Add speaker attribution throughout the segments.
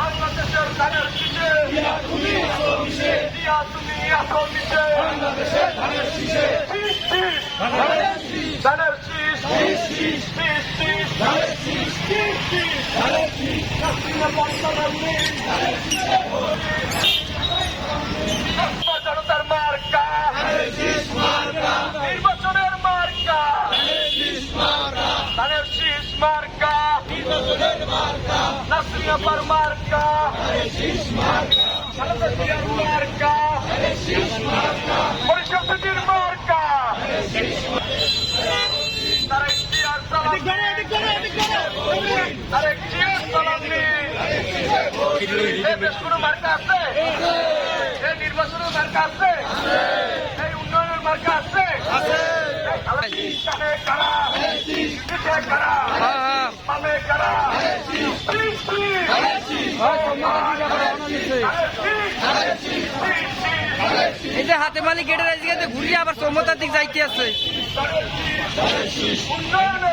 Speaker 1: বাংলাদেশের ধানের শীষে দিয়া তুমি আসো নিচে শীষ, শীষ। ধানের শীষ শীষ, শীষ। শীষ, শীষ। নাসরিনের বর্তমান নেই। ছাত্র জনতার মার্কা নির্বাচনের মার্কা ধানের শীষ মার্কা নাসরিন আপার মার্কা মার্কা পরিষদ সমিতির মার্কা মার্কা আছে নির্বাচনের মার্কা আছে এই উন্নয়নের মার্কা আছে কারা কারা
Speaker 2: এই যে হাতে মালি গেটে রাইজ গেছে ঘুরিয়ে আবার সমতার দিক যাইতে আছে।
Speaker 1: উন্নয়নে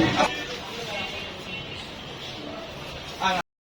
Speaker 3: Thank you.